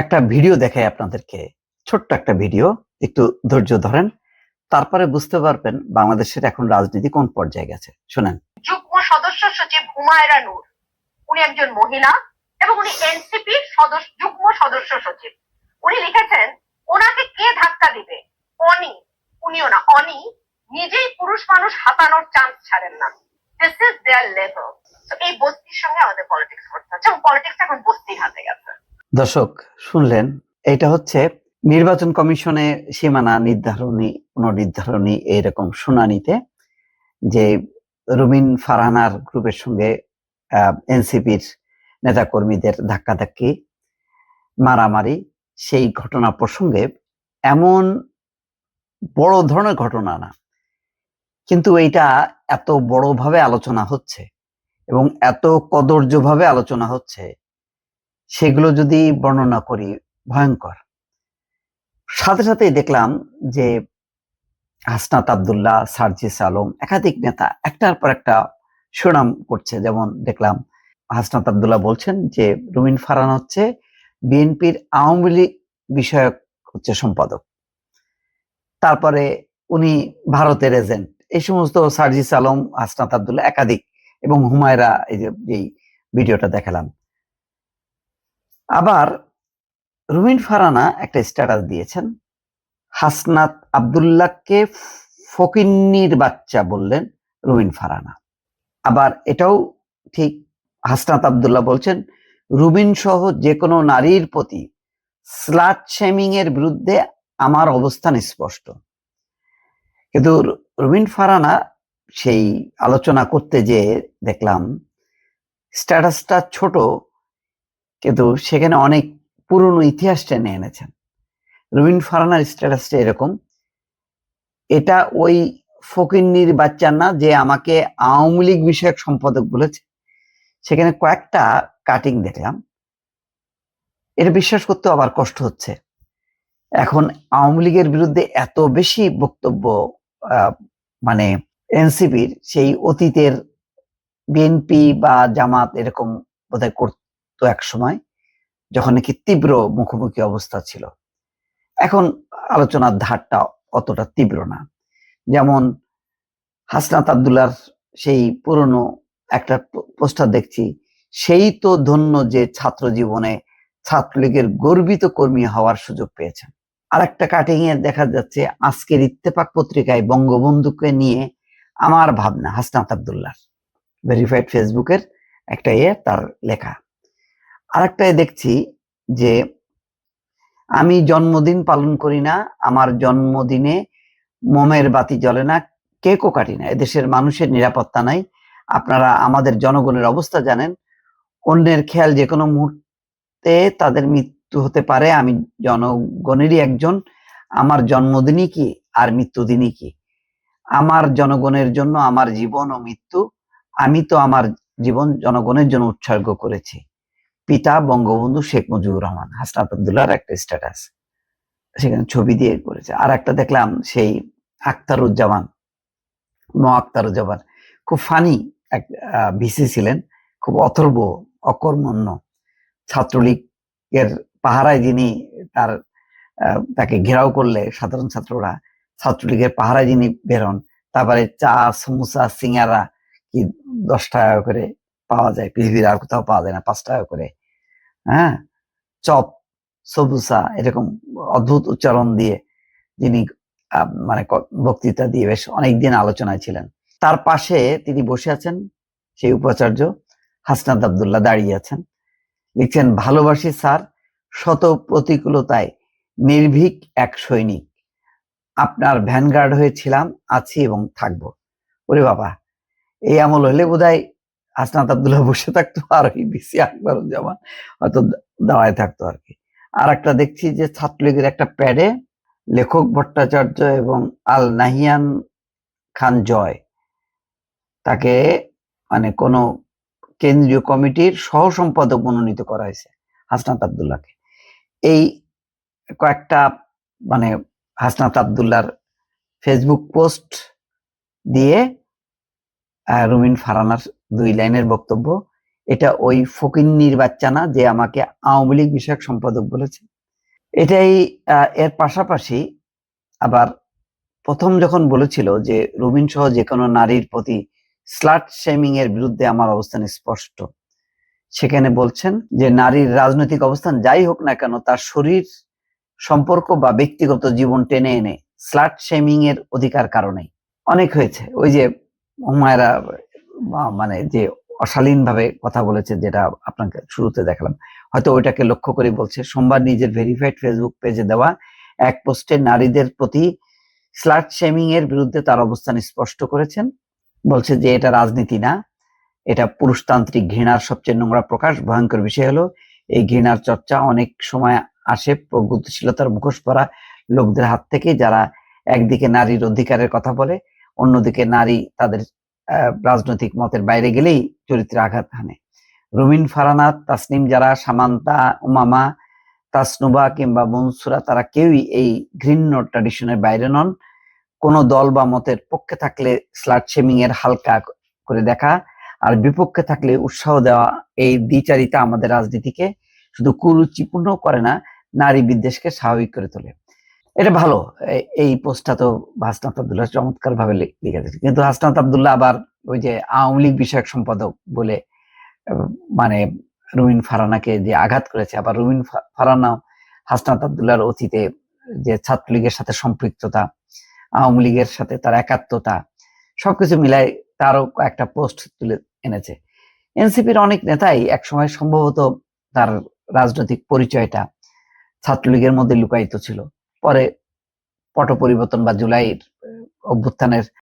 একটা ভিডিও দেখাই আপনাদেরকে। ছোট্ট একটা ভিডিও, একটু ধৈর্য ধরেন। তারপরে বুঝতে পারবেন বাংলাদেশের এখন রাজনীতি কোন পর্যায়ে গেছে। শুনেন। যুগ্ম সদস্য সচিব হুমায়রা নূর উনি একজন মহিলা এবং উনি এনসিপির সদস্য, যুগ্ম সদস্য সচিব। উনি লিখেছেন, ওনাকে কে ধাক্কা দিবে? অনি। উনিও না, অনি। নিজেই পুরুষ মানুষ হাতানোর চান্স ছাড়েন না। দিস ইজ দেয়ার লেভেল এই বস্তির সঙ্গে আমাদের পলিটিক্স করতে হচ্ছে এবং পলিটিক্স এখন বস্তির হাতে গেছে। দর্শক, শুনলেন এটা হচ্ছে নির্বাচন কমিশনে সীমানা নির্ধারণী, পুনর্নির্ধারণী এরকম শুনানিতে যে রুমিন ফারহানার গ্রুপের সঙ্গে এনসিপির নেতাকর্মীদের ধাক্কাধাক্কি, মারামারি, সেই ঘটনা প্রসঙ্গে এমন বড় ধরনের ঘটনা না। কিন্তু এইটা এত বড়ভাবে আলোচনা হচ্ছে এবং এত কদর্যভাবে আলোচনা হচ্ছে সেগুলো যদি বর্ণনা করি, ভয়ঙ্কর। সাথে সাথেই দেখলাম যে হাসনাত আবদুল্লাহ, সার্জিস আলম একাধিক নেতা একটার পর একটা সুনাম করছে। যেমন দেখলাম হাসনাত আবদুল্লাহ বলছেন যে, রুমিন ফারান হচ্ছে বিএনপির আওয়ামী লীগ বিষয়ক হচ্ছে সম্পাদক। তারপরে উনি ভারতের এজেন্ট। এই সমস্ত সার্জিস আলম, হাসনাত আবদুল্লাহ একাধিক এবং হুমায়রা এই যে যেই ভিডিওটা দেখালাম। আবার রুমিন ফারানা একটা স্ট্যাটাস দিয়েছেন। হাসনাত আবদুল্লাহকে ফকিন্নির বাচ্চা বললেন রুমিন ফারানা। আবার এটাও ঠিক হাসনাত আবদুল্লাহ বলছেন রুবিন সহ যে কোনো নারীর প্রতি স্লাট শেমিং এর বিরুদ্ধে আমার অবস্থান স্পষ্ট। কিন্তু রুবিন ফারানা সেই আলোচনা করতে যে দেখলাম স্ট্যাটাসটা ছোট কিন্তু সেখানে অনেক পুরনো ইতিহাস টেনে এনেছেন। রুবিন ফারানার স্ট্যাটাসটা এরকম। এটা ওই ফকিন্নির বাচ্চা না যে আমাকে আওয়ামী লীগ বিষয়ক সম্পাদক বলেছে। সেখানে কয়েকটা কাটিং দেখলাম। এটা বিশ্বাস করতে আবার কষ্ট হচ্ছে। এখন আওয়ামী লীগের বিরুদ্ধে এত বেশি বক্তব্য মানে এনসিপির সেই অতীতের বিএনপি বা জামাত এরকম বোধহয় এক সময় যখন নাকি তীব্র মুখোমুখি অবস্থা ছিল। এখন আলোচনার ধারটা অতটা তীব্র না। যেমন হাসনাত আবদুল্লার সেই পুরনো একটা পোস্টার দেখছি, সেই তো ধন্য যে ছাত্র জীবনে ছাত্রলীগের গর্বিত কর্মী হওয়ার সুযোগ পেয়েছেন আর একটা কাটিং এ দেখা যাচ্ছে আজকের ইত্তেফাক পত্রিকায় বঙ্গবন্ধুকে নিয়ে আমার ভাবনা, হাসনাত আবদুল্লার। ভেরিফাইড ফেসবুকের একটা ইয়ে তার লেখা। আরেকটায় দেখছি যে আমি জন্মদিন পালন করি না, আমার জন্মদিনে মোমের বাতি জ্বলে না, কেকও কাটি না, এদেশের মানুষের নিরাপত্তা নাই। আপনারা আমাদের জনগণের অবস্থা জানেন, অন্যের খেয়াল যে কোনো মুহূর্তে তাদের মৃত্যু হতে পারে, আমি জনগণেরই একজন, আমার জন্মদিনই কি আর মৃত্যুদিনই কি? আমার জনগণের জন্য আমার জীবন ও মৃত্যু, আমি তো আমার জীবন জনগণের জন্য উৎসর্গ করেছি। পিতা বঙ্গবন্ধু শেখ মুজিবুর রহমান হাসনাত আবদুল্লাহর একটা স্ট্যাটাস সেখানে ছবি দিয়ে করেছে। আর একটা দেখলাম, সেই আক্তারুজ্জামান ম আক্তারুজ্জামান খুব ফানি এক ভিসি ছিলেন, খুব অথর্ব, অকর্মণ্য ছাত্রলীগের পাহারায় যিনি তার তাকে ঘেরাও করলে সাধারণ ছাত্ররা, ছাত্রলীগের পাহারায় যিনি বেরোন তারপরে চা, সমুসা, সিঙ্গারা, কি দশ টাকা করে পাওয়া যায়, পৃথিবীর আর কোথাও পাওয়া যায় না, পাঁচ টাকা করে। হ্যাঁ? চপ, সবুসা, এরকম অদ্ভুত উচ্চারণ দিয়ে যিনি মানে বক্তৃতা দিয়ে বেশ অনেকদিন আলোচনায় ছিলেন। তার পাশে তিনি বসে আছেন, সেই উপাচার্য হাসনাত আবদুল্লাহ দাঁড়িয়ে আছেন। লিখছেন, ভালোবাসি স্যার শত প্রতিকূলতায় নির্ভীক এক সৈনিক। আপনার ভ্যানগার্ড হয়েছিলাম আছি এবং থাকব। ওরে বাবা, এই আমল হলে বোধ হাসনাত আবদুল্লাহ বসে থাকতো, আর ওই বিসি আকবরুজ্জামান হয়তো দাঁড়ায় থাকতো আর কি। আর একটা দেখছি যে ছাত্রলীগের একটা প্যাডে লেখক ভট্টাচার্য এবং আল নাহিয়ান খান জয়। তাকে মানে কোনো কেন্দ্রীয় কমিটির সহ সম্পাদক মনোনীত করা হয়েছে হাসনাত আবদুল্লাহকে। এই কয়েকটা মানে হাসনাত আবদুল্লার ফেসবুক পোস্ট দিয়ে রুমিন ফারানার দুই লাইনের বক্তব্য। এটা ওই ফকিন্নির বাচ্চা না, যে আমাকে আওয়ামী লীগ বিষয়ক সম্পাদক বলেছে। এটাই এর পাশাপাশি আবার প্রথম যখন বলেছিল যে রুবিন সহ যে কোনো নারীর প্রতি স্লাট শেমিং এর বিরুদ্ধে আমার অবস্থান স্পষ্ট, সেখানে বলছেন যে নারীর রাজনৈতিক অবস্থান যাই হোক না কেন, তার শরীর সম্পর্ক বা ব্যক্তিগত জীবন টেনে এনে স্লাট শেমিং এর অধিকার কারণে অনেক হয়েছে। ওই যে মানে যে অশালীন ভাবে কথা বলেছে যেটা আপনাকে শুরুতে দেখালাম, হয়তো ওইটাকে লক্ষ্য করে বলছে, সোমবার নিজের ভেরিফাইড ফেসবুক পেজে দেওয়া এক পোস্টে নারীদের প্রতি স্লাট শেমিং এর বিরুদ্ধে তার অবস্থান স্পষ্ট করেছেন, বলছে যে এটা রাজনীতি না, এটা পুরুষতান্ত্রিক ঘৃণার সবচেয়ে নোংরা প্রকাশ, ভয়ঙ্কর বিষয় হলো এই ঘৃণার চর্চা অনেক সময় আসে, প্রগতিশীলতার মুখোশ পরা লোকদের হাত থেকে যারা একদিকে নারীর অধিকারের কথা বলে অন্যদিকে নারী তাদের রাজনৈতিক মতের বাইরে গেলেই চরিত্রে আঘাত হানে। রুমিন ফারানাত, তাসনিম যারা, সামান্তা, উমামা, তাসনুবা কিংবা মনসুরা, তারা কেউই এই ঘৃণ্য ট্র্যাডিশনের বাইরে নন। কোনো দল বা মতের পক্ষে থাকলে স্লাট শেমিং এর হালকা করে দেখা, আর বিপক্ষে থাকলে উৎসাহ দেওয়া এই দ্বিচারিতা আমাদের রাজনীতিকে শুধু কুরুচিপূর্ণ করে না, নারী বিদ্বেষকে স্বাভাবিক করে তোলে। এটা ভালো। এই পোস্টটা তো হাসনাত আবদুল্লাহ চমৎকার ভাবে লিখেছে কিন্তু হাসনাত আবদুল্লাহ আবার ওই যে আওয়ামী লীগ বিষয়ক সম্পাদক বলে মানে রুমিন ফারানাকে যে আঘাত করেছে, আবার রুমিন ফারানা হাসনাত আবদুল্লাহর অতীতে যে ছাত্রলীগের সাথে সম্পৃক্ততা, আওয়ামী লীগের সাথে তার একাত্মতা, সবকিছু মিলাই তারও একটা পোস্ট তুলে এনেছে। এনসিপির অনেক নেতাই একসময় সম্ভবত তার রাজনৈতিক পরিচয়টা ছাত্রলীগের মধ্যে লুকায়িত ছিল। পরে পট পরিবর্তন বা জুলাইয়ের অভ্যুত্থানের